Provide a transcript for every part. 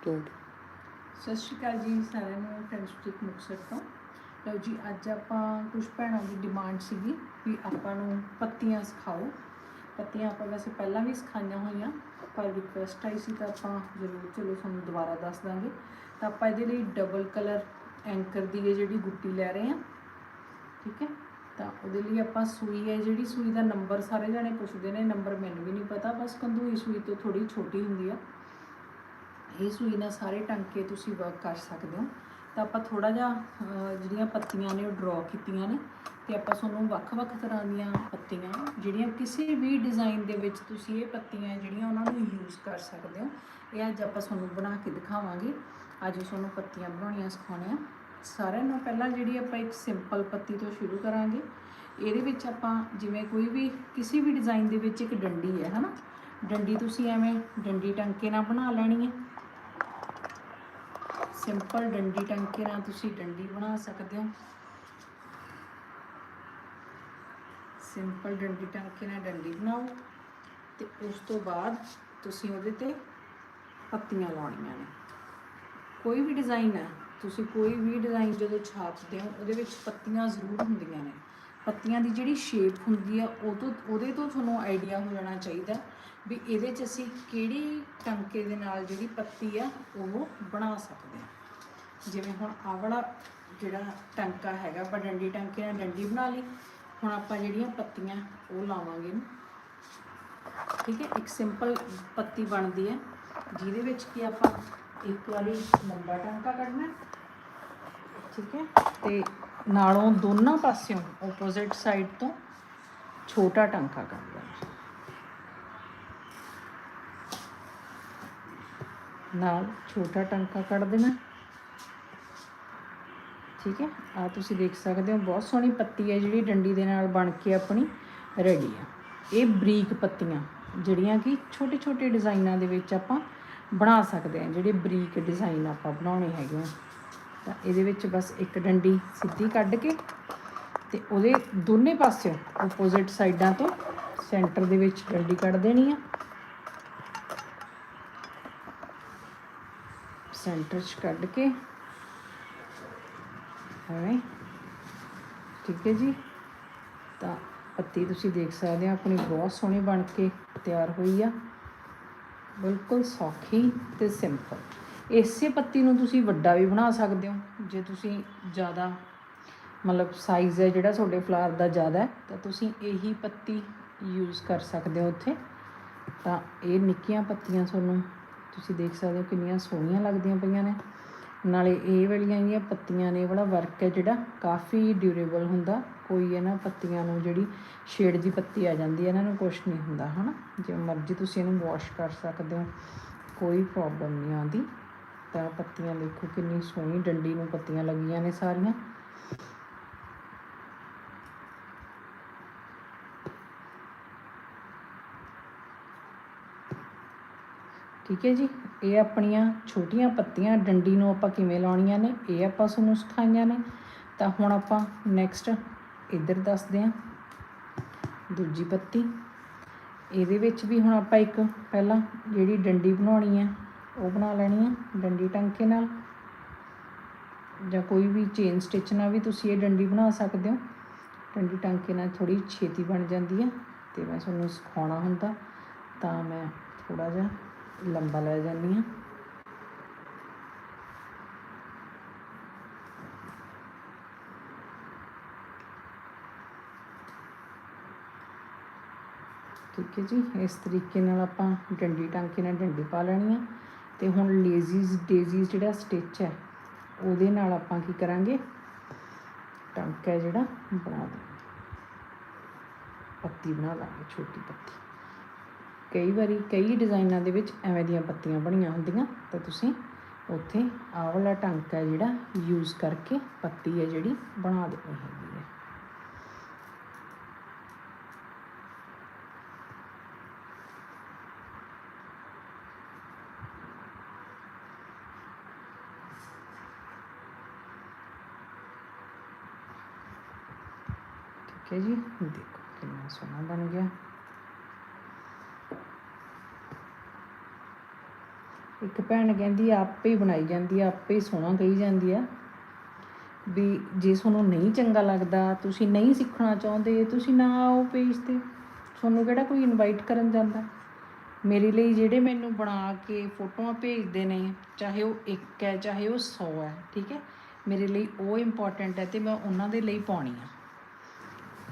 Start ਸਤਿ ਸ਼੍ਰੀ ਅਕਾਲ ਜੀ, ਸਾਰਿਆਂ ਨੂੰ ਫਰੈਂਡਸ਼ਿਪ ਮੁਕਤਸਰ ਤੋਂ। ਲਓ ਜੀ, ਅੱਜ ਆਪਾਂ ਕੁਝ ਭੈਣਾਂ ਦੀ ਡਿਮਾਂਡ ਸੀਗੀ ਵੀ ਆਪਾਂ ਨੂੰ ਪੱਤੀਆਂ ਸਿਖਾਓ। ਪੱਤੀਆਂ ਆਪਾਂ ਵੈਸੇ ਪਹਿਲਾਂ ਵੀ ਸਿਖਾਈਆਂ ਹੋਈਆਂ, ਪਰ ਰਿਕੁਐਸਟ ਆਈ ਸੀ ਤਾਂ ਆਪਾਂ ਜ਼ਰੂਰ, ਚਲੋ ਤੁਹਾਨੂੰ ਦੁਬਾਰਾ ਦੱਸ ਦਾਂਗੇ। ਤਾਂ ਆਪਾਂ ਇਹਦੇ ਲਈ ਡਬਲ ਕਲਰ ਐਂਕਰ ਦੀ ਹੈ ਜਿਹੜੀ ਗੁੱਟੀ ਲੈ ਰਹੇ ਹਾਂ, ਠੀਕ ਹੈ? ਤਾਂ ਉਹਦੇ ਲਈ ਆਪਾਂ ਸੂਈ ਹੈ, ਜਿਹੜੀ ਸੂਈ ਦਾ ਨੰਬਰ ਸਾਰੇ ਜਾਣੇ ਪੁੱਛਦੇ ਨੇ ਨੰਬਰ ਮੈਨੂੰ ਵੀ ਨਹੀਂ ਪਤਾ, ਬਸ ਕੰਦੂਈ ਸੂਈ ਤੋਂ ਥੋੜੀ ਛੋਟੀ ਹੁੰਦੀ ਆ। ਇਹ ਸੂਈ ਨਾਲ ਸਾਰੇ ਟਾਂਕੇ ਤੁਸੀਂ ਵਰਕ ਕਰ ਸਕਦੇ ਹੋ। ਤਾਂ ਆਪਾਂ ਥੋੜਾ ਜਿਹਾ ਜਿਹੜੀਆਂ ਪੱਤੀਆਂ ਨੇ ਉਹ ਡਰਾ ਕੀਤੀਆਂ ਨੇ ਤੇ ਆਪਾਂ ਤੁਹਾਨੂੰ ਵੱਖ-ਵੱਖ ਤਰ੍ਹਾਂ ਦੀਆਂ ਪੱਤੀਆਂ, ਜਿਹੜੀਆਂ ਕਿਸੇ ਵੀ ਡਿਜ਼ਾਈਨ ਦੇ ਵਿੱਚ ਤੁਸੀਂ ਇਹ ਪੱਤੀਆਂ ਜਿਹੜੀਆਂ ਉਹਨਾਂ ਨੂੰ ਯੂਜ਼ ਕਰ ਸਕਦੇ ਹੋ, ਇਹ ਅੱਜ ਆਪਾਂ ਤੁਹਾਨੂੰ ਬਣਾ ਕੇ ਦਿਖਾਵਾਂਗੇ। ਅੱਜ ਤੁਹਾਨੂੰ ਪੱਤੀਆਂ ਬਣਾਉਣੀਆਂ ਸਿਖਾਉਣੇ ਆ ਸਾਰਿਆਂ ਨੂੰ ਪਹਿਲਾਂ ਜਿਹੜੀ ਆਪਾਂ ਇੱਕ ਸਿੰਪਲ ਪੱਤੀ ਤੋਂ ਸ਼ੁਰੂ ਕਰਾਂਗੇ। ਇਹਦੇ ਵਿੱਚ ਆਪਾਂ ਜਿਵੇਂ ਕੋਈ ਵੀ, ਕਿਸੇ ਵੀ ਡਿਜ਼ਾਈਨ ਦੇ ਵਿੱਚ ਇੱਕ ਡੰਡੀ ਹੈ, ਹਨਾ? ਡੰਡੀ ਤੁਸੀਂ ਐਵੇਂ ਡੰਡੀ ਟਾਂਕੇ ਨਾਲ ਬਣਾ ਲੈਣੀ ਹੈ। ਸਿੰਪਲ ਡੰਡੀ ਟਾਂਕੇ ਨਾਲ ਤੁਸੀਂ ਡੰਡੀ ਬਣਾ ਸਕਦੇ ਹੋ। ਸਿੰਪਲ ਡੰਡੀ ਟਾਂਕੇ ਨਾਲ ਡੰਡੀ ਬਣਾਓ ਤੇ ਉਸ ਤੋਂ ਬਾਅਦ ਤੁਸੀਂ ਉਹਦੇ ਤੇ ਪੱਤੀਆਂ ਲਾਉਣੀਆਂ ਨੇ। ਕੋਈ ਵੀ ਡਿਜ਼ਾਈਨ ਹੈ, ਤੁਸੀਂ ਕੋਈ ਵੀ ਡਿਜ਼ਾਈਨ ਜਦੋਂ ਛਾਪਦੇ ਹੋ, ਉਹਦੇ ਵਿੱਚ ਪੱਤੀਆਂ ਜ਼ਰੂਰ ਹੁੰਦੀਆਂ ਨੇ। ਪੱਤੀਆਂ ਦੀ ਜਿਹੜੀ ਸ਼ੇਪ ਹੁੰਦੀ ਆ ਉਹ ਤੋਂ ਉਹਦੇ ਤੋਂ ਤੁਹਾਨੂੰ ਆਈਡੀਆ ਹੋ ਜਾਣਾ ਚਾਹੀਦਾ ਵੀ ਇਹਦੇ 'ਚ ਅਸੀਂ ਕਿਹੜੀ ਟਾਂਕੇ ਦੇ ਨਾਲ ਜਿਹੜੀ ਪੱਤੀ ਆ, ਉਹ ਬਣਾ ਸਕਦੇ ਹਾਂ। ਜਿਵੇਂ ਹੁਣ ਆਹ ਵਾਲਾ ਜਿਹੜਾ ਟਾਂਕਾ ਹੈਗਾ, ਆਪਾਂ ਡੰਡੀ ਟਾਂਕੇ ਨਾਲ ਡੰਡੀ ਬਣਾ ਲਈ। ਹੁਣ ਆਪਾਂ ਜਿਹੜੀਆਂ ਪੱਤੀਆਂ, ਉਹ ਲਾਵਾਂਗੇ। ਠੀਕ ਹੈ, ਇੱਕ ਸਿੰਪਲ ਪੱਤੀ ਬਣਦੀ ਹੈ, ਜਿਹਦੇ ਵਿੱਚ ਕੀ ਆਪਾਂ ਇੱਕ ਵਾਰੀ ਲੰਬਾ ਟਾਂਕਾ ਕੱਢਣਾ ਠੀਕ ਹੈ, ਤੇ ਨਾਲੋਂ ਦੋਨਾਂ ਪਾਸਿਓਂ ਆਪੋਜ਼ਿਟ ਸਾਈਡ ਤੋਂ ਛੋਟਾ ਟਾਂਕਾ ਕੱਢ ਲੈਣਾ ਨਾਲ ਛੋਟਾ ਟਾਂਕਾ ਕੱਢ ਦੇਣਾ। ਠੀਕ ਹੈ? ਆ ਤੁਸੀਂ ਦੇਖ ਸਕਦੇ ਹੋ, ਬਹੁਤ ਸੋਹਣੀ ਪੱਤੀ ਹੈ ਜਿਹੜੀ ਡੰਡੀ ਦੇ ਨਾਲ ਬਣ ਕੇ ਆਪਣੀ ਰੈਡੀ ਆ। ਇਹ ਬਰੀਕ ਪੱਤੀਆਂ, ਜਿਹੜੀਆਂ ਕਿ ਛੋਟੇ ਛੋਟੇ ਡਿਜ਼ਾਈਨਾਂ ਦੇ ਵਿੱਚ ਆਪਾਂ ਬਣਾ ਸਕਦੇ ਹਾਂ। ਜਿਹੜੇ ਬਰੀਕ ਡਿਜ਼ਾਈਨ ਆਪਾਂ ਬਣਾਉਣੇ ਹੈਗੇ ਆ। ਤਾਂ ਇਹਦੇ ਵਿੱਚ ਬਸ ਇੱਕ ਡੰਡੀ ਸਿੱਧੀ ਕੱਢ ਕੇ ਤੇ ਉਹਦੇ ਦੋਨੇ ਪਾਸਿਓਂ ਆਪੋਜ਼ਿਟ ਸਾਈਡਾਂ ਤੋਂ ਸੈਂਟਰ ਦੇ ਵਿੱਚ ਡੰਡੀ ਕੱਢ ਦੇਣੀ ਆ। ਸੈਂਟਰ 'ਚ ਕੱਢ ਕੇ। ਐਵੇਂ ਠੀਕ ਹੈ ਜੀ? ਤਾਂ ਪੱਤੀ ਤੁਸੀਂ ਦੇਖ ਸਕਦੇ ਹੋ, ਆਪਣੀ ਬਹੁਤ ਸੋਹਣੀ ਬਣ ਕੇ ਤਿਆਰ ਹੋਈ ਆ। ਬਿਲਕੁਲ ਸੌਖੀ ਤੇ ਸਿੰਪਲ ਇਸੇ ਪੱਤੀ ਨੂੰ ਤੁਸੀਂ ਵੱਡਾ ਵੀ ਬਣਾ ਸਕਦੇ ਹੋ। ਜੇ ਤੁਸੀਂ ਜ਼ਿਆਦਾ, ਮਤਲਬ ਸਾਈਜ਼ ਹੈ ਜਿਹੜਾ ਤੁਹਾਡੇ ਫਲਾਰ ਦਾ ਜ਼ਿਆਦਾ, ਤਾਂ ਤੁਸੀਂ ਇਹੀ ਪੱਤੀ ਯੂਜ਼ ਕਰ ਸਕਦੇ ਹੋ ਉੱਥੇ। ਤਾਂ ਇਹ ਨਿੱਕੀਆਂ ਪੱਤੀਆਂ ਤੁਹਾਨੂੰ ਤੁਸੀਂ ਦੇਖ ਸਕਦੇ ਹੋ ਕਿੰਨੀਆਂ ਸੋਹਣੀਆਂ ਲੱਗਦੀਆਂ ਪਈਆਂ ਨੇ। ਨਾਲੇ ਇਹ ਵਾਲੀਆਂ ਜਿਹੜੀਆਂ ਪੱਤੀਆਂ ਨੇ, ਇਹ ਵਾਲਾ ਵਰਕ ਹੈ ਜਿਹੜਾ ਕਾਫੀ ਡਿਊਰੇਬਲ ਹੁੰਦਾ। ਕੋਈ ਇਹਨਾਂ ਪੱਤੀਆਂ ਨੂੰ ਜਿਹੜੀ ਸ਼ੇਡ ਦੀ ਪੱਤੀ ਆ ਜਾਂਦੀ ਹੈ, ਇਹਨਾਂ ਨੂੰ ਕੁਝ ਨਹੀਂ ਹੁੰਦਾ, ਹਨਾ? ਜੇ ਮਰਜ਼ੀ ਤੁਸੀਂ ਇਹਨੂੰ ਵਾਸ਼ ਕਰ ਸਕਦੇ ਹੋ, ਕੋਈ ਪ੍ਰੋਬਲਮ ਨਹੀਂ ਆਉਂਦੀ। ਤਾਂ ਪੱਤੀਆਂ ਦੇਖੋ ਕਿੰਨੀ ਸੋਹਣੀ ਡੰਡੀ ਨੂੰ ਪੱਤੀਆਂ ਲੱਗੀਆਂ ਨੇ ਸਾਰੀਆਂ। ਠੀਕ ਹੈ ਜੀ? ਇਹ ਆਪਣੀਆਂ ਛੋਟੀਆਂ ਪੱਤੀਆਂ, ਡੰਡੀ ਨੂੰ ਆਪਾਂ ਕਿਵੇਂ ਲਾਉਣੀਆਂ ਨੇ, ਇਹ ਆਪਾਂ ਤੁਹਾਨੂੰ ਸਿਖਾਈਆਂ ਨੇ। ਤਾਂ ਹੁਣ ਆਪਾਂ ਨੈਕਸਟ ਇੱਧਰ ਦੱਸਦੇ ਹਾਂ। ਦੂਜੀ ਪੱਤੀ। ਇਹਦੇ ਵਿੱਚ ਵੀ ਹੁਣ ਆਪਾਂ ਇੱਕ ਪਹਿਲਾਂ ਜਿਹੜੀ ਡੰਡੀ ਬਣਾਉਣੀ ਹੈ, ਉਹ ਬਣਾ ਲੈਣੀ ਹੈ, ਡੰਡੀ ਟਾਂਕੇ ਨਾਲ। ਜਾਂ ਕੋਈ ਵੀ ਚੇਨ ਸਟਿਚ ਨਾਲ ਵੀ ਤੁਸੀਂ ਇਹ ਡੰਡੀ ਬਣਾ ਸਕਦੇ ਹੋ। ਡੰਡੀ ਟਾਂਕੇ ਨਾਲ ਥੋੜੀ ਛੇਤੀ ਬਣ ਜਾਂਦੀ ਹੈ। ਤੇ ਮੈਂ ਤੁਹਾਨੂੰ ਸਿਖਾਉਣਾ ਹੁੰਦਾ। ਤਾਂ ਮੈਂ ਥੋੜਾ ਜਿਹਾ ਲੰਬਾ ਲੈ ਜਾਂਦੀ ਹਾਂ। ਠੀਕ ਹੈ ਜੀ, ਇਸ ਤਰੀਕੇ ਨਾਲ ਆਪਾਂ ਡੰਡੀ ਟਾਂਕੇ ਨਾਲ ਡੰਡੀ ਪਾ ਲੈਣੀ ਆ। ਤੇ ਹੁਣ ਲੇਜ਼ੀਜ਼ ਡੇਜ਼ੀ ਜਿਹੜਾ ਸਟਿਚ ਹੈ, ਉਹਦੇ ਨਾਲ ਆਪਾਂ ਕੀ ਕਰਾਂਗੇ? ਟਾਂਕਾ ਹੈ ਜਿਹੜਾ, ਬਣਾ ਦਾਂਗੇ ਪੱਤੀ ਬਣਾ ਲਾਂਗੇ, ਛੋਟੀ ਪੱਤੀ। ਕਈ ਵਾਰੀ ਕਈ ਡਿਜ਼ਾਈਨਾਂ ਦੇ ਵਿੱਚ ਐਵੇਂ ਦੀਆਂ ਪੱਤੀਆਂ ਬਣੀਆਂ ਹੁੰਦੀਆਂ, ਤਾਂ ਤੁਸੀਂ ਉੱਥੇ ਆਹ ਵਾਲਾ ਟਾਂਕਾ ਹੈ ਜਿਹੜਾ ਯੂਜ਼ ਕਰਕੇ ਪੱਤੀ ਹੈ ਜਿਹੜੀ ਬਣਾ ਦੇਣੀ ਹੈਗੀ ਹੈ ਠੀਕ ਹੈ ਜੀ, ਦੇਖੋ ਕਿੰਨਾ ਸੋਹਣਾ ਬਣ ਗਿਆ। ਇੱਕ ਭੈਣ ਕਹਿੰਦੀ ਆਪੇ ਹੀ ਬਣਾਈ ਜਾਂਦੀ ਆ, ਆਪੇ ਹੀ ਸੋਹਣਾ ਕਹੀ ਜਾਂਦੀ ਆ। ਵੀ ਜੇ ਤੁਹਾਨੂੰ ਨਹੀਂ ਚੰਗਾ ਲੱਗਦਾ, ਤੁਸੀਂ ਨਹੀਂ ਸਿੱਖਣਾ ਚਾਹੁੰਦੇ, ਤੁਸੀਂ ਨਾ ਆਓ ਪੇਜ ਤੇ। ਤੁਹਾਨੂੰ ਕਿਹੜਾ ਕੋਈ ਇਨਵਾਈਟ ਕਰਨ ਜਾਂਦਾ? ਮੇਰੇ ਲਈ ਜਿਹੜੇ ਮੈਨੂੰ ਬਣਾ ਕੇ ਫੋਟੋਆਂ ਭੇਜਦੇ ਨੇ, ਚਾਹੇ ਉਹ ਇੱਕ ਹੈ, ਚਾਹੇ ਉਹ 100 ਹੈ, ਠੀਕ ਹੈ? ਮੇਰੇ ਲਈ ਉਹ ਇੰਪੋਰਟੈਂਟ ਹੈ ਤੇ ਮੈਂ ਉਹਨਾਂ ਦੇ ਲਈ ਪਾਉਣੀ ਆ।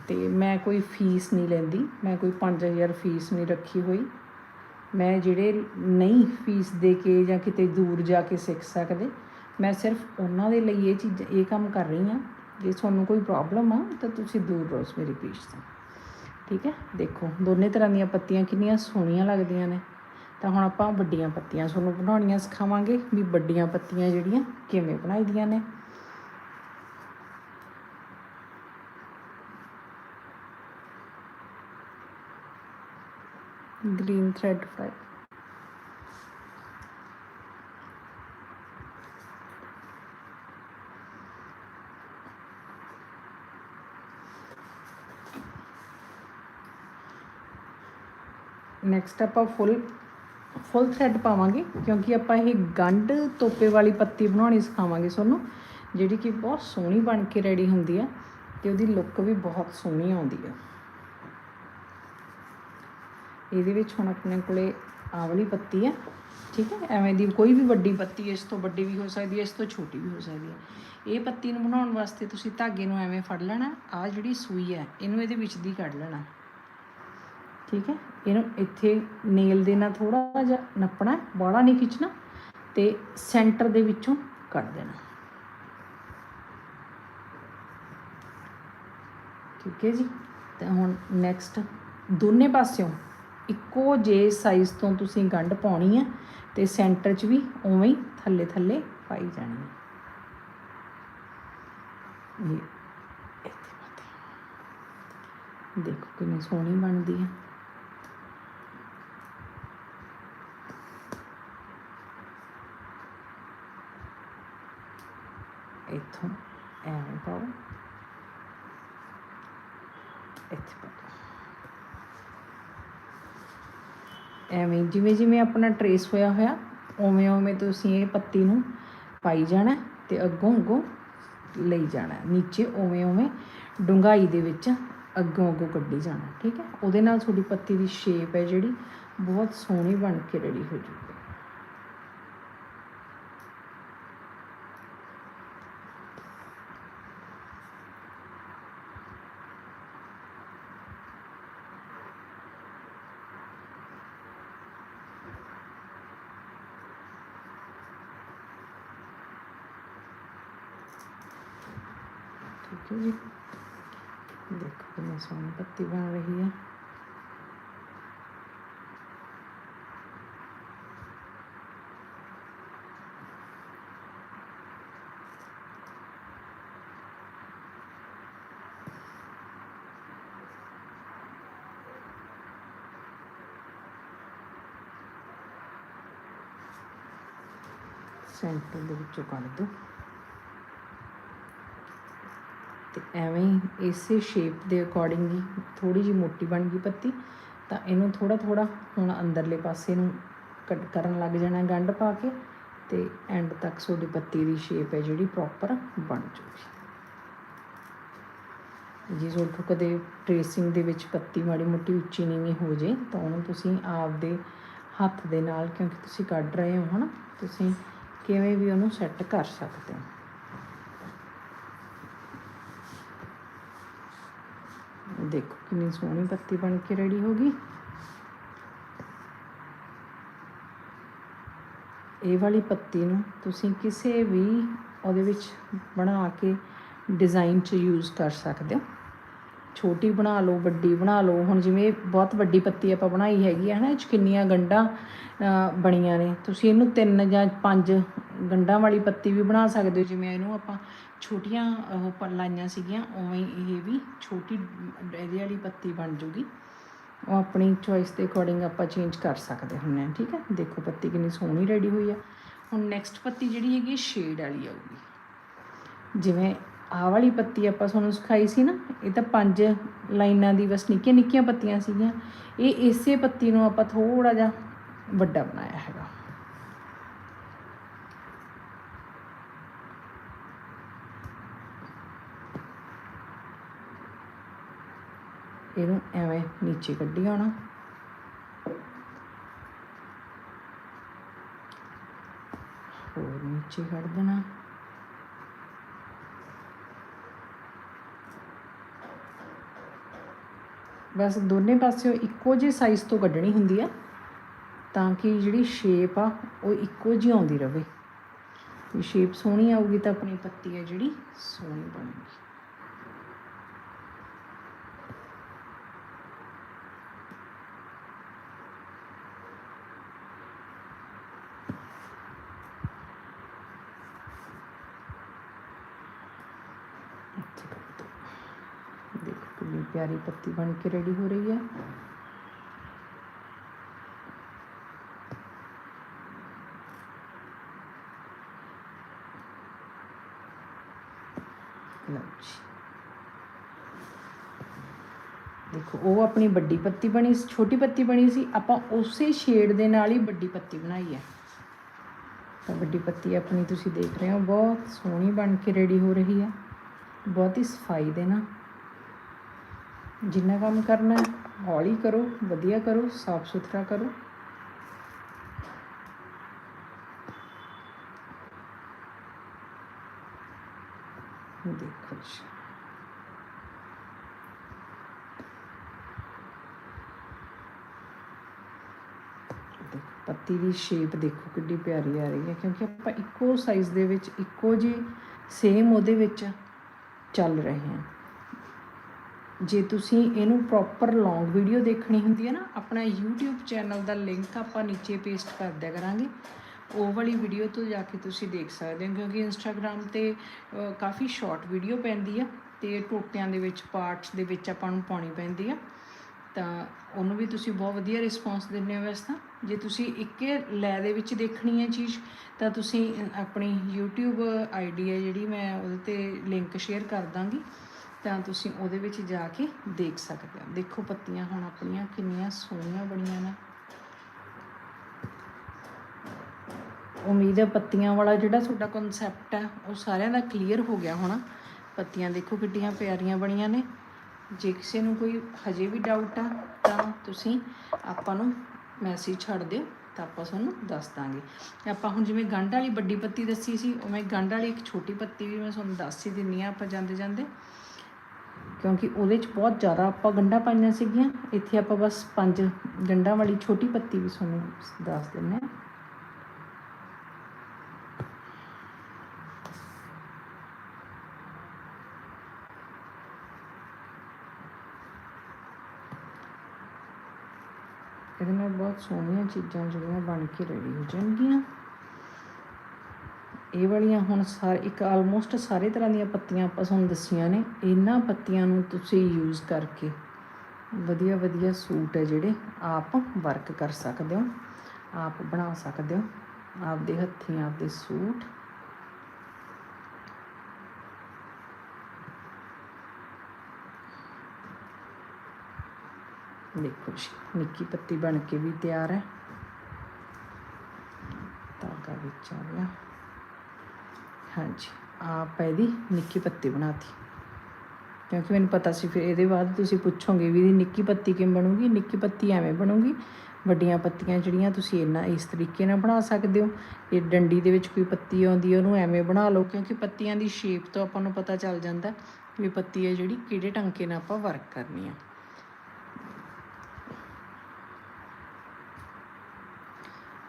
ਤੇ ਮੈਂ ਕੋਈ ਫੀਸ ਨਹੀਂ ਲੈਂਦੀ, ਮੈਂ ਕੋਈ 5000 ਫੀਸ ਨਹੀਂ ਰੱਖੀ ਹੋਈ। ਮੈਂ ਜਿਹੜੇ ਨਹੀਂ ਫੀਸ ਦੇ ਕੇ ਜਾਂ ਕਿਤੇ ਦੂਰ ਜਾ ਕੇ ਸਿੱਖ ਸਕਦੇ, ਮੈਂ ਸਿਰਫ ਉਹਨਾਂ ਦੇ ਲਈ ਇਹ ਚੀਜ਼, ਇਹ ਕੰਮ ਕਰ ਰਹੀ ਹਾਂ। ਜੇ ਤੁਹਾਨੂੰ ਕੋਈ ਪ੍ਰੋਬਲਮ ਆ, ਤਾਂ ਤੁਸੀਂ ਦੂਰ ਰਹੋ ਇਸ ਮੇਰੀ ਪੇਜ ਤੋਂ। ਠੀਕ ਹੈ? ਦੇਖੋ, ਦੋਨੇ ਤਰ੍ਹਾਂ ਦੀਆਂ ਪੱਤੀਆਂ ਕਿੰਨੀਆਂ ਸੋਹਣੀਆਂ ਲੱਗਦੀਆਂ ਨੇ। ਤਾਂ ਹੁਣ ਆਪਾਂ ਵੱਡੀਆਂ ਪੱਤੀਆਂ ਤੁਹਾਨੂੰ ਬਣਾਉਣੀਆਂ ਸਿਖਾਵਾਂਗੇ ਵੀ ਵੱਡੀਆਂ ਪੱਤੀਆਂ ਜਿਹੜੀਆਂ ਕਿਵੇਂ ਬਣਾਈਦੀਆਂ ਨੇ। Green thread five. ਨੈਕਸਟ ਆਪਾਂ ਫੁੱਲ ਫੁੱਲ ਥ੍ਰੈਡ ਪਾਵਾਂਗੇ, ਕਿਉਂਕਿ ਆਪਾਂ ਇਹ ਗੰਢ ਤੋਪੇ ਵਾਲੀ ਪੱਤੀ ਬਣਾਉਣੀ ਸਿਖਾਵਾਂਗੇ ਤੁਹਾਨੂੰ, ਜਿਹੜੀ ਕਿ ਬਹੁਤ ਸੋਹਣੀ ਬਣ ਕੇ ਰੈਡੀ ਹੁੰਦੀ ਆ, ਤੇ ਉਹਦੀ ਲੁੱਕ ਵੀ ਬਹੁਤ ਸੋਹਣੀ ਆਉਂਦੀ ਆ। ਇਹਦੇ ਵਿੱਚ ਹੁਣ ਆਪਣੇ ਕੋਲੇ ਆਵਲੀ ਪੱਤੀ ਹੈ, ਠੀਕ ਹੈ? ਐਵੇਂ ਦੀ ਕੋਈ ਵੀ ਵੱਡੀ ਪੱਤੀ ਇਸ ਤੋਂ ਵੱਡੀ ਵੀ ਹੋ ਸਕਦੀ ਹੈ, ਇਸ ਤੋਂ ਛੋਟੀ ਵੀ ਹੋ ਸਕਦੀ ਹੈ। ਇਹ ਪੱਤੀ ਨੂੰ ਬਣਾਉਣ ਵਾਸਤੇ ਤੁਸੀਂ ਧਾਗੇ ਨੂੰ ਐਵੇਂ ਫੜ ਲੈਣਾ ਆ ਜਿਹੜੀ ਸੂਈ ਹੈ, ਇਹਨੂੰ ਇਹਦੇ ਵਿੱਚ ਦੀ ਕੱਢ ਲੈਣਾ। ਠੀਕ ਹੈ? ਇਹਨੂੰ ਇੱਥੇ ਨੇਲ ਦੇ ਨਾਲ ਥੋੜਾ ਜਿਹਾ ਨੱਪਣਾ, ਬਾਹਲਾ ਨਹੀਂ ਖਿੱਚਣਾ ਤੇ ਸੈਂਟਰ ਦੇ ਵਿੱਚੋਂ ਕੱਢ ਦੇਣਾ। ਠੀਕ ਹੈ ਜੀ? ਤਾਂ ਹੁਣ ਨੈਕਸਟ ਦੋਨੇ ਪਾਸਿਓਂ ਇੱਕੋ ਜੇ ਸਾਈਜ਼ ਤੋਂ ਤੁਸੀਂ ਗੰਢ ਪਾਉਣੀ ਹੈ ਤੇ ਸੈਂਟਰ 'ਚ ਵੀ ਉਵੇਂ ਹੀ ਥੱਲੇ ਥੱਲੇ ਪਾਈ ਜਾਣੀ ਹੈ ਦੇਖੋ ਕਿੰਨੀ ਸੋਹਣੀ ਬਣਦੀ ਹੈ ਇੱਥੋਂ ਐਵੇਂ ਪਾਓ। ਇੱਥੇ ਪਾਓ ਐਵੇਂ ਜਿਵੇਂ ਜਿਵੇਂ ਆਪਣਾ ਟਰੇਸ ਹੋਇਆ ਹੋਇਆ, ਉਵੇਂ ਉਵੇਂ ਤੁਸੀਂ ਇਹ ਪੱਤੀ ਨੂੰ ਪਾਈ ਜਾਣਾ ਤੇ ਅੱਗੋਂ ਅੱਗੋਂ ਲਈ ਜਾਣਾ ਨੀਚੇ ਉਵੇਂ ਉਵੇਂ ਡੁੰਗਾਈ ਦੇ ਵਿੱਚ ਅੱਗੋਂ ਅੱਗੋਂ ਕੱਢੀ ਜਾਣਾ ਠੀਕ ਹੈ? ਉਹਦੇ ਨਾਲ ਤੁਹਾਡੀ ਪੱਤੀ ਦੀ ਸ਼ੇਪ ਹੈ ਜਿਹੜੀ, ਬਹੁਤ ਸੋਹਣੀ ਬਣ ਕੇ ਰੈਡੀ ਹੋ ਜੂਗੀ। ਠੀਕ ਹੈ ਜੀ। ਦੇਖੋ ਕਿੰਨੀ ਸੋਹਣੀ ਪੱਤੀ ਬਣ ਰਹੀ ਹੈ ਸੈਂਟਰ ਦੇ ਵਿੱਚੋਂ ਕੱਢ ਦਿਓ ਤੇ ਐਵੇਂ ਹੀ ਇਸੇ ਸ਼ੇਪ ਦੇ ਅਕੋਰਡਿੰਗ ਹੀ ਥੋੜੀ ਜਿਹੀ ਮੋਟੀ ਬਣ ਗਈ ਪੱਤੀ, ਤਾਂ ਇਹਨੂੰ ਥੋੜਾ ਥੋੜਾ ਹੁਣ ਅੰਦਰਲੇ ਪਾਸੇ ਨੂੰ ਕੱਟ ਕਰਨ ਲੱਗ ਜਾਣਾ ਗੰਢ ਪਾ ਕੇ ਤੇ ਐਂਡ ਤੱਕ ਤੁਹਾਡੀ ਪੱਤੀ ਦੀ ਸ਼ੇਪ ਹੈ ਜਿਹੜੀ ਪ੍ਰੋਪਰ ਬਣ ਜੂਗੀ। ਜੇ ਤੁਹਾਡੇ ਕਦੇ ਟ੍ਰੇਸਿੰਗ ਦੇ ਵਿੱਚ ਪੱਤੀ ਮਾੜੀ ਮੋਟੀ ਉੱਚੀ ਨੀਵੀਂ ਹੋ ਜੇ, ਤਾਂ ਉਹਨੂੰ ਤੁਸੀਂ ਆਪਦੇ ਹੱਥ ਦੇ ਨਾਲ, ਕਿਉਂਕਿ ਤੁਸੀਂ ਕੱਢ ਰਹੇ ਹੋ ਹਨਾ, ਤੁਸੀਂ ਕਿਵੇਂ ਵੀ ਉਹਨੂੰ ਸੈੱਟ ਕਰ ਸਕਦੇ ਹੋ। ਦੇਖੋ ਕਿੰਨੀ ਸੋਹਣੀ ਪੱਤੀ ਬਣ ਕੇ ਰੈਡੀ ਹੋ ਗਈ। ਇਹ ਵਾਲੀ ਪੱਤੀ ਨੂੰ ਤੁਸੀਂ ਕਿਸੇ ਵੀ ਉਹਦੇ ਵਿੱਚ ਬਣਾ ਕੇ ਡਿਜ਼ਾਈਨ 'ਚ ਯੂਜ਼ ਕਰ ਸਕਦੇ ਹੋ। ਛੋਟੀ ਬਣਾ ਲਓ, ਵੱਡੀ ਬਣਾ ਲਓ। ਹੁਣ ਜਿਵੇਂ ਬਹੁਤ ਵੱਡੀ ਪੱਤੀ ਆਪਾਂ ਬਣਾਈ ਹੈਗੀ ਹੈ ਨਾ ਇਹ 'ਚ ਕਿੰਨੀਆਂ ਗੰਢਾਂ ਬਣੀਆਂ ਨੇ। ਤੁਸੀਂ ਇਹਨੂੰ ਤਿੰਨ ਜਾਂ ਪੰਜ ਗੰਢਾਂ ਵਾਲੀ ਪੱਤੀ ਵੀ ਬਣਾ ਸਕਦੇ ਹੋ। ਜਿਵੇਂ ਇਹਨੂੰ ਆਪਾਂ ਛੋਟੀਆਂ ਉਹ ਲਾਈਆਂ ਸੀਗੀਆਂ, ਉਵੇਂ ਹੀ ਇਹ ਵੀ ਛੋਟੀ, ਇਹਦੀ ਵਾਲੀ ਪੱਤੀ ਬਣ ਜੂਗੀ। ਉਹ ਆਪਣੀ ਚੋਇਸ ਦੇ ਅਕੋਰਡਿੰਗ ਆਪਾਂ ਚੇਂਜ ਕਰ ਸਕਦੇ ਹੁੰਦੇ ਹਾਂ, ਠੀਕ ਹੈ? ਦੇਖੋ ਪੱਤੀ ਕਿੰਨੀ ਸੋਹਣੀ ਰੈਡੀ ਹੋਈ ਆ। ਹੁਣ ਨੈਕਸਟ ਪੱਤੀ ਜਿਹੜੀ ਹੈਗੀ ਸ਼ੇਡ ਵਾਲੀ ਆਊਗੀ। ਜਿਵੇਂ ਆਹ ਵਾਲੀ ਪੱਤੀ ਆਪਾਂ ਤੁਹਾਨੂੰ ਸਿਖਾਈ ਸੀ ਨਾ, ਇਹ ਤਾਂ ਪੰਜ ਲਾਈਨਾਂ ਦੀ ਬਸ ਨਿੱਕੀਆਂ ਨਿੱਕੀਆਂ ਪੱਤੀਆਂ ਸੀਗੀਆਂ। ਇਹ ਇਸੇ ਪੱਤੀ ਨੂੰ ਆਪਾਂ ਥੋੜਾ ਜਿਹਾ ਵੱਡਾ ਬਣਾਇਆ ਹੈਗਾ। ਇਹਨੂੰ ਐਵੇਂ ਨੀਚੇ ਕੱਢੀ ਆਉਣਾ ਹੋਰ ਨੀਚੇ ਕੱਢ ਦੇਣਾ। ਬਸ ਦੋਨੇ ਪਾਸਿਓਂ ਇੱਕੋ ਜਿਹੇ ਸਾਈਜ਼ ਤੋਂ ਕੱਢਣੀ ਹੁੰਦੀ ਆ, ਤਾਂ ਕਿ ਜਿਹੜੀ ਸ਼ੇਪ ਆ, ਉਹ ਇੱਕੋ ਜਿਹੀ ਆਉਂਦੀ ਰਹੇ ਇਹ ਸ਼ੇਪ ਸੋਹਣੀ ਆਊਗੀ ਤਾਂ ਆਪਣੀ ਪੱਤੀ ਹੈ ਜਿਹੜੀ ਸੋਹਣੀ ਬਣੇਗੀ ਇੱਥੇ ਕਰ ਦਿਓ। ਦੇਖੋ ਕਿੰਨੀ ਪਿਆਰੀ ਪੱਤੀ ਬਣ ਕੇ ਰੈਡੀ ਹੋ ਰਹੀ ਹੈ। ਦੇਖੋ, ਉਹ ਆਪਣੀ ਵੱਡੀ ਪੱਤੀ ਬਣੀ ਸੀ, ਛੋਟੀ ਪੱਤੀ ਬਣੀ ਸੀ, ਆਪਾਂ ਉਸੇ ਸ਼ੇਡ ਦੇ ਨਾਲ ਹੀ ਵੱਡੀ ਪੱਤੀ ਬਣਾਈ ਹੈ। ਤਾਂ ਵੱਡੀ ਪੱਤੀ ਆਪਣੀ ਤੁਸੀਂ ਦੇਖ ਰਹੇ ਹੋ, ਬਹੁਤ ਸੋਹਣੀ ਬਣ ਕੇ ਰੈਡੀ ਹੋ ਰਹੀ ਹੈ। ਬਹੁਤ ਹੀ ਸਫ਼ਾਈ ਦੇ ਨਾਲ। ਜਿੰਨਾ ਕੰਮ ਕਰਨਾ ਹੌਲੀ ਕਰੋ, ਵਧੀਆ ਕਰੋ, ਸਾਫ਼ ਸੁਥਰਾ ਕਰੋ। ਦੇਖੋ ਜੀ। ਪੱਤੀ ਦੀ ਸ਼ੇਪ ਦੇਖੋ ਕਿੰਨੀ ਪਿਆਰੀ ਆ ਰਹੀ ਹੈ, ਕਿਉਂਕਿ ਆਪਾਂ ਇੱਕੋ ਸਾਈਜ਼ ਦੇ ਵਿੱਚ, ਇੱਕੋ ਜਿਹੇ ਸੇਮ ਉਹਦੇ ਵਿੱਚ ਚੱਲ ਰਹੇ ਹਾਂ। ਜੇ ਤੁਸੀਂ ਇਹਨੂੰ ਪ੍ਰੋਪਰ ਲੌਂਗ ਵੀਡੀਓ ਦੇਖਣੀ ਹੁੰਦੀ ਹੈ ਨਾ ਆਪਣਾ YouTube ਚੈਨਲ ਦਾ ਲਿੰਕ ਆਪਾਂ ਨੀਚੇ ਪੇਸਟ ਕਰ ਦਿਆ ਕਰਾਂਗੇ। ਉਹ ਵਾਲੀ ਵੀਡੀਓ ਤੋਂ ਜਾ ਕੇ ਤੁਸੀਂ ਦੇਖ ਸਕਦੇ ਹੋ ਕਿਉਂਕਿ Instagram ਤੇ ਕਾਫੀ ਸ਼ਾਰਟ ਵੀਡੀਓ ਪੈਂਦੀ ਆ ਤੇ ਟੋਟਿਆਂ ਦੇ ਵਿੱਚ ਪਾਰਟਸ ਦੇ ਵਿੱਚ ਆਪਾਂ ਨੂੰ ਪਾਉਣੀ ਪੈਂਦੀ ਆ। ਤਾਂ ਉਹਨੂੰ ਵੀ ਤੁਸੀਂ ਬਹੁਤ ਵਧੀਆ ਰਿਸਪੌਂਸ ਦਿੰਦੇ ਹੋ ਵੈਸੇ ਤਾਂ। ਜੇ ਤੁਸੀਂ ਇੱਕੇ ਲੈ ਦੇ ਵਿੱਚ ਦੇਖਣੀ ਹੈ ਚੀਜ਼ ਤਾਂ ਤੁਸੀਂ ਅ, ਆਪਣੀ YouTube ਆਈਡੀ ਹੈ ਜਿਹੜੀ ਮੈਂ ਉਹਦੇ ਤੇ ਲਿੰਕ ਸ਼ੇਅਰ ਕਰ ਦਾਂਗੀ। ਤਾਂ ਤੁਸੀਂ ਉਹਦੇ ਵਿੱਚ ਜਾ ਕੇ ਦੇਖ ਸਕਦੇ ਹੋ। ਦੇਖੋ ਪੱਤੀਆਂ ਹੁਣ ਆਪਣੀਆਂ ਕਿੰਨੀਆਂ ਸੋਹਣੀਆਂ ਬਣੀਆਂ ਨੇ। ਉਮੀਦ ਹੈ ਪੱਤੀਆਂ ਵਾਲਾ ਜਿਹੜਾ ਤੁਹਾਡਾ ਕਨਸੈਪਟ ਹੈ, ਉਹ ਸਾਰਿਆਂ ਦਾ ਕਲੀਅਰ ਹੋ ਗਿਆ ਹੋਣਾ। ਪੱਤੀਆਂ ਦੇਖੋ ਕਿੱਡੀਆਂ ਪਿਆਰੀਆਂ ਬਣੀਆਂ ਨੇ। ਜੇ ਕਿਸੇ ਨੂੰ ਕੋਈ ਹਜੇ ਵੀ ਡਾਊਟ ਆ, ਤਾਂ ਤੁਸੀਂ ਆਪਾਂ ਨੂੰ ਮੈਸੇਜ ਛੱਡ ਦਿਓ, ਤਾਂ ਆਪਾਂ ਤੁਹਾਨੂੰ ਦੱਸ ਦਾਂਗੇ। ਆਪਾਂ ਹੁਣ ਜਿਵੇਂ ਗੰਢ ਵਾਲੀ ਵੱਡੀ ਪੱਤੀ ਦੱਸੀ ਸੀ, ਉਵੇਂ ਗੰਢ ਵਾਲੀ ਇੱਕ ਛੋਟੀ ਪੱਤੀ ਵੀ ਮੈਂ ਤੁਹਾਨੂੰ ਦੱਸ ਹੀ ਦਿੰਨੀ ਆ ਆਪਾਂ ਜਾਂਦੇ ਜਾਂਦੇ ਕਿਉਂਕਿ ਉਹਦੇ 'ਚ ਬਹੁਤ ਜ਼ਿਆਦਾ ਆਪਾਂ ਗੰਢਾਂ ਪਾਈਆਂ ਸੀਗੀਆਂ ਇੱਥੇ ਆਪਾਂ ਬਸ ਪੰਜ ਗੰਢਾਂ ਵਾਲੀ ਛੋਟੀ ਪੱਤੀ ਵੀ ਤੁਹਾਨੂੰ ਦੱਸ ਦਿੰਨੇ ਆ ਇਹਦੇ ਨਾਲ ਬਹੁਤ ਸੋਹਣੀਆਂ ਚੀਜ਼ਾਂ ਜਿਹੜੀਆਂ ਬਣ ਕੇ ਰੈਡੀ ਹੋ ਜਾਣਗੀਆਂ ਇਹ ਵਾਲੀਆਂ ਹੁਣ ਸਾਰੇ ਇੱਕ ਆਲਮੋਸਟ ਸਾਰੇ ਤਰ੍ਹਾਂ ਦੀਆਂ ਪੱਤੀਆਂ ਆਪਾਂ ਤੁਹਾਨੂੰ ਦੱਸੀਆਂ ਨੇ। ਇਹਨਾਂ ਪੱਤੀਆਂ ਨੂੰ ਤੁਸੀਂ ਯੂਜ਼ ਕਰਕੇ ਵਧੀਆ ਵਧੀਆ ਸੂਟ ਹੈ ਜਿਹੜੇ ਆਪ ਵਰਕ ਕਰ ਸਕਦੇ ਹੋ, ਆਪ ਬਣਾ ਸਕਦੇ ਹੋ। ਆਪਦੇ ਹੱਥੀਂ ਆਪਦੇ ਸੂਟ। ਦੇਖੋ ਜੀ, ਨਿੱਕੀ ਪੱਤੀ ਬਣ ਕੇ ਵੀ ਤਿਆਰ ਹੈ। ਧਾਗਾ ਵਿੱਚ ਆ ਗਿਆ। ਹਾਂਜੀ। ਆਪ ਇਹਦੀ ਨਿੱਕੀ ਪੱਤੀ ਬਣਾਤੀ। ਕਿਉਂਕਿ ਮੈਨੂੰ ਪਤਾ ਸੀ ਫਿਰ ਇਹਦੇ ਬਾਅਦ ਤੁਸੀਂ ਪੁੱਛੋਗੇ ਵੀ ਇਹਦੀ ਨਿੱਕੀ ਪੱਤੀ ਕਿਵੇਂ ਬਣੂਗੀ, ਨਿੱਕੀ ਪੱਤੀ ਐਵੇਂ ਬਣੂਗੀ। ਵੱਡੀਆਂ ਪੱਤੀਆਂ ਜਿਹੜੀਆਂ ਤੁਸੀਂ ਇਹਨਾਂ ਇਸ ਤਰੀਕੇ ਨਾਲ ਬਣਾ ਸਕਦੇ ਹੋ। ਇਹ ਡੰਡੀ ਦੇ ਵਿੱਚ ਕੋਈ ਪੱਤੀ ਆਉਂਦੀ ਹੈ ਉਹਨੂੰ ਐਵੇਂ ਬਣਾ ਲਓ, ਕਿਉਂਕਿ ਪੱਤੀਆਂ ਦੀ ਸ਼ੇਪ ਤੋਂ ਆਪਾਂ ਨੂੰ ਪਤਾ ਚੱਲ ਜਾਂਦਾ ਵੀ ਪੱਤੀ ਹੈ ਜਿਹੜੀ ਕਿਹੜੇ ਟੰਕੇ ਨਾਲ ਆਪਾਂ ਵਰਕ ਕਰਨੀ ਆ।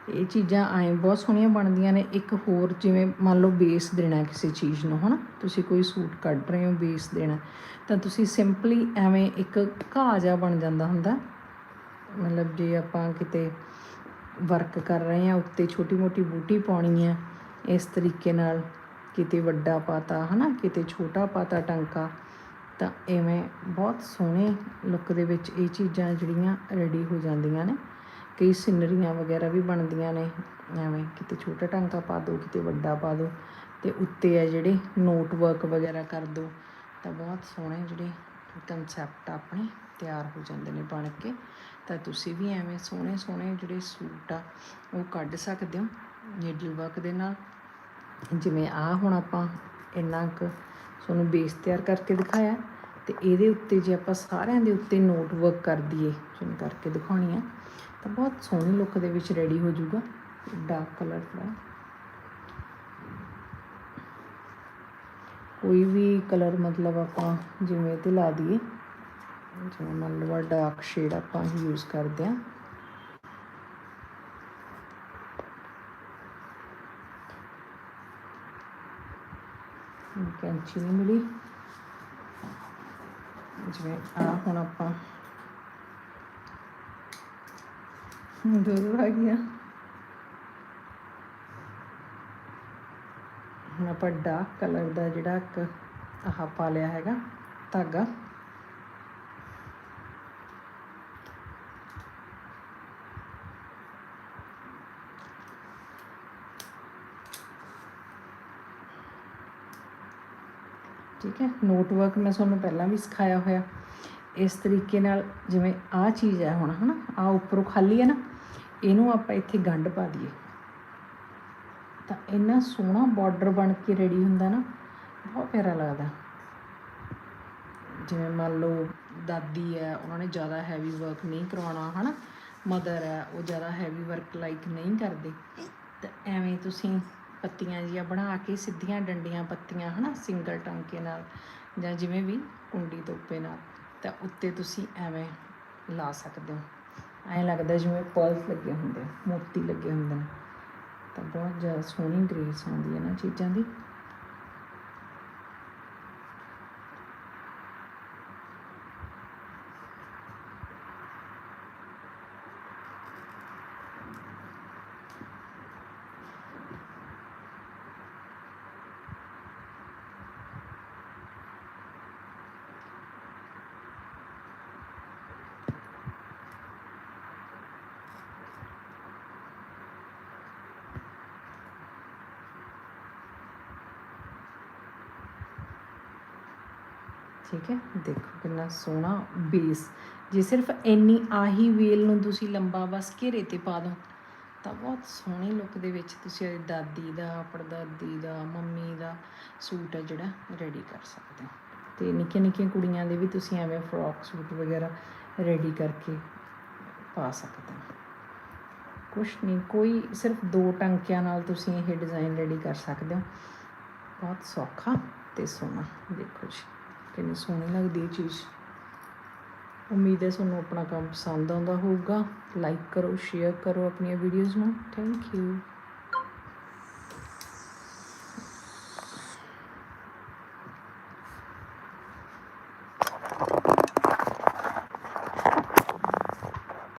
ਇਹ ਚੀਜ਼ਾਂ ਐਂ ਬਹੁਤ ਸੋਹਣੀਆਂ ਬਣਦੀਆਂ ਨੇ। ਇੱਕ ਹੋਰ ਜਿਵੇਂ ਮੰਨ ਲਓ ਬੇਸ ਦੇਣਾ ਕਿਸੇ ਚੀਜ਼ ਨੂੰ, ਹਨਾ? ਤੁਸੀਂ ਕੋਈ ਸੂਟ ਕੱਢ ਰਹੇ ਹੋ ਬੇਸ ਦੇਣਾ, ਤਾਂ ਤੁਸੀਂ ਸਿੰਪਲੀ ਐਵੇਂ ਇੱਕ ਘਾਹ ਜਿਹਾ ਬਣ ਜਾਂਦਾ ਹੁੰਦਾ। ਮਤਲਬ ਜੇ ਆਪਾਂ ਕਿਤੇ ਵਰਕ ਕਰ ਰਹੇ ਹਾਂ, ਉੱਤੇ ਛੋਟੀ ਮੋਟੀ ਬੂਟੀ ਪਾਉਣੀ ਹੈ, ਇਸ ਤਰੀਕੇ ਨਾਲ ਕਿਤੇ ਵੱਡਾ ਪਾਤਾ, ਹਨਾ? ਕਿਤੇ ਛੋਟਾ ਪਾਤਾ ਟੰਕਾ, ਤਾਂ ਐਵੇਂ ਬਹੁਤ ਸੋਹਣੇ ਲੁੱਕ ਦੇ ਵਿੱਚ ਇਹ ਚੀਜ਼ਾਂ ਜਿਹੜੀਆਂ ਰੈਡੀ ਹੋ ਜਾਂਦੀਆਂ ਨੇ। ਕਈ ਸਿਨਰੀਆਂ ਵਗੈਰਾ ਵੀ ਬਣਦੀਆਂ ਨੇ, ਐਵੇਂ ਕਿਤੇ ਛੋਟਾ ਟਾਂਕਾ ਪਾ ਦਿਓ ਕਿਤੇ ਵੱਡਾ ਪਾ ਦਿਓ ਤੇ ਉੱਤੇ ਆ ਜਿਹੜੇ ਨੋਟ ਵਰਕ ਵਗੈਰਾ ਕਰ ਦਿਓ ਤਾਂ ਬਹੁਤ ਸੋਹਣੇ ਜਿਹੜੇ ਕਨਸੈਪਟ ਆਪਣੇ ਤਿਆਰ ਹੋ ਜਾਂਦੇ ਨੇ ਬਣ ਕੇ, ਤਾਂ ਤੁਸੀਂ ਵੀ ਐਵੇਂ ਸੋਹਣੇ ਸੋਹਣੇ ਜਿਹੜੇ ਸੂਟ ਆ, ਉਹ ਕੱਢ ਸਕਦੇ ਹੋ ਨੀਡਲ ਵਰਕ ਦੇ ਨਾਲ। ਜਿਵੇਂ ਆ ਹੁਣ ਆਪਾਂ ਇੰਨਾ ਕੁ ਤੁਹਾਨੂੰ ਬੇਸ ਤਿਆਰ ਕਰਕੇ ਦਿਖਾਇਆ, ਤੇ ਇਹਦੇ ਉੱਤੇ ਜੇ ਆਪਾਂ ਸਾਰਿਆਂ ਦੇ ਉੱਤੇ ਨੋਟ ਵਰਕ ਕਰ ਦਈਏ ਜਿਵੇਂ ਕਰਕੇ ਦਿਖਾਉਣੀ ਆ। ਤਾਂ ਬਹੁਤ ਸੋਹਣੀ ਲੁੱਕ ਦੇ ਵਿੱਚ ਰੈਡੀ ਹੋ ਜਾਊਗਾ। ਡਾਰਕ ਕਲਰ ਦਾ ਕੋਈ ਵੀ ਕਲਰ ਮਤਲਬ ਆਪਾਂ ਜਿਵੇਂ ਤੇ ਲਾ ਦਈਏ। ਜਿਵੇਂ ਮੰਨ ਲਓ ਡਾਰਕ ਸ਼ੇਡ ਆਪਾਂ ਯੂਜ਼ ਕਰਦੇ ਆ ਕੈਂਚੀ ਨਹੀਂ ਮਿਲੀ। ਜਿਵੇਂ ਆ ਹੁਣ ਆਪਾਂ ਦੂਰ ਆ ਗਿਆ। ਹੁਣ ਆਪਾਂ ਡਾਰਕ ਕਲਰ ਦਾ ਜਿਹੜਾ ਇੱਕ ਆਹ ਪਾ ਲਿਆ ਹੈਗਾ, ਧਾਗਾ। ਠੀਕ ਹੈ ਨੋਟ ਵਰਕ ਮੈਂ ਤੁਹਾਨੂੰ ਪਹਿਲਾਂ ਵੀ ਸਿਖਾਇਆ ਹੋਇਆ। ਇਸ ਤਰੀਕੇ ਨਾਲ ਜਿਵੇਂ ਆਹ ਚੀਜ਼ ਹੈ ਹੁਣ, ਹਨਾ? ਆ ਉੱਪਰੋਂ ਖਾਲੀ ਹੈ ਨਾ? ਇਹਨੂੰ ਆਪਾਂ ਇੱਥੇ ਗੰਢ ਪਾ ਦਈਏ। ਤਾਂ ਇੰਨਾ ਸੋਹਣਾ ਬਾਰਡਰ ਬਣ ਕੇ ਰੈਡੀ ਹੁੰਦਾ ਨਾ, ਬਹੁਤ ਪਿਆਰਾ ਲੱਗਦਾ। ਜਿਵੇਂ ਮੰਨ ਲਓ ਦਾਦੀ ਹੈ, ਉਹਨਾਂ ਨੇ ਜ਼ਿਆਦਾ ਹੈਵੀ ਵਰਕ ਨਹੀਂ ਕਰਵਾਉਣਾ, ਹਨਾ? ਮਦਰ ਹੈ, ਉਹ ਜ਼ਿਆਦਾ ਹੈਵੀ ਵਰਕ ਲਾਈਕ ਨਹੀਂ ਕਰਦੇ। ਤਾਂ ਐਵੇਂ ਤੁਸੀਂ ਪੱਤੀਆਂ ਜੀਆਂ ਬਣਾ ਕੇ, ਸਿੱਧੀਆਂ ਡੰਡੀਆਂ ਪੱਤੀਆਂ, ਹਨਾ? ਸਿੰਗਲ ਟਾਂਕੇ ਨਾਲ ਜਾਂ ਜਿਵੇਂ ਵੀ ਕੁੰਡੀ ਤੋਪੇ ਨਾਲ, ਤਾਂ ਉੱਤੇ ਤੁਸੀਂ ਐਵੇਂ ਲਾ ਸਕਦੇ ਹੋ। ਐਂ ਲੱਗਦਾ ਜਿਵੇਂ ਪਰਲਸ ਲੱਗੇ ਹੁੰਦੇ ਆ, ਮੋਤੀ ਲੱਗੇ ਹੁੰਦੇ ਨੇ। ਤਾਂ ਬਹੁਤ ਜ਼ਿਆਦਾ ਸੋਹਣੀ ਗ੍ਰੇਸ ਆਉਂਦੀ ਹੈ ਨਾ ਚੀਜ਼ਾਂ ਦੀ। ਠੀਕ ਹੈ? ਦੇਖੋ ਕਿੰਨਾ ਸੋਹਣਾ ਬੇਸ ਜੇ ਸਿਰਫ ਇੰਨੀ ਆਹੀ ਵੇਲ ਨੂੰ ਤੁਸੀਂ ਲੰਬਾ ਬਸ ਘੇਰੇ ਤੇ ਪਾ ਦੋ ਤਾਂ ਬਹੁਤ ਸੋਹਣੀ ਲੁੱਕ ਦੇ ਵਿੱਚ ਤੁਸੀਂ ਆਪਣੀ ਦਾਦੀ ਦਾ, ਪੜਦਾਦੀ ਦਾ, ਮੰਮੀ ਦਾ ਸੂਟ ਹੈ ਜਿਹੜਾ ਰੈਡੀ ਕਰ ਸਕਦੇ ਹੋ। ਤੇ ਨਿੱਕੀਆਂ ਨਿੱਕੀਆਂ ਕੁੜੀਆਂ ਦੇ ਵੀ ਤੁਸੀਂ ਐਵੇਂ ਫਰੋਕ ਸੂਟ ਵਗੈਰਾ ਰੈਡੀ ਕਰਕੇ ਪਾ ਸਕਦੇ ਹੋ। ਕੁਛ ਨਹੀਂ, ਕੋਈ ਸਿਰਫ ਦੋ ਟੰਕਿਆਂ ਨਾਲ ਤੁਸੀਂ ਇਹ ਡਿਜ਼ਾਈਨ ਰੈਡੀ ਕਰ ਸਕਦੇ ਹੋ। ਬਹੁਤ ਸੌਖਾ ਤੇ ਸੋਹਣਾ, ਦੇਖੋ ਜੀ। ਕਿੰਨੀ ਸੋਹਣੀ ਲੱਗਦੀ ਇਹ ਚੀਜ਼। ਉਮੀਦ ਹੈ ਤੁਹਾਨੂੰ ਆਪਣਾ ਕੰਮ ਪਸੰਦ ਆਉਂਦਾ ਹੋਊਗਾ। ਲਾਈਕ ਕਰੋ ਸ਼ੇਅਰ ਕਰੋ ਆਪਣੀਆਂ ਵੀਡੀਓਜ਼ ਨੂੰ। Thank you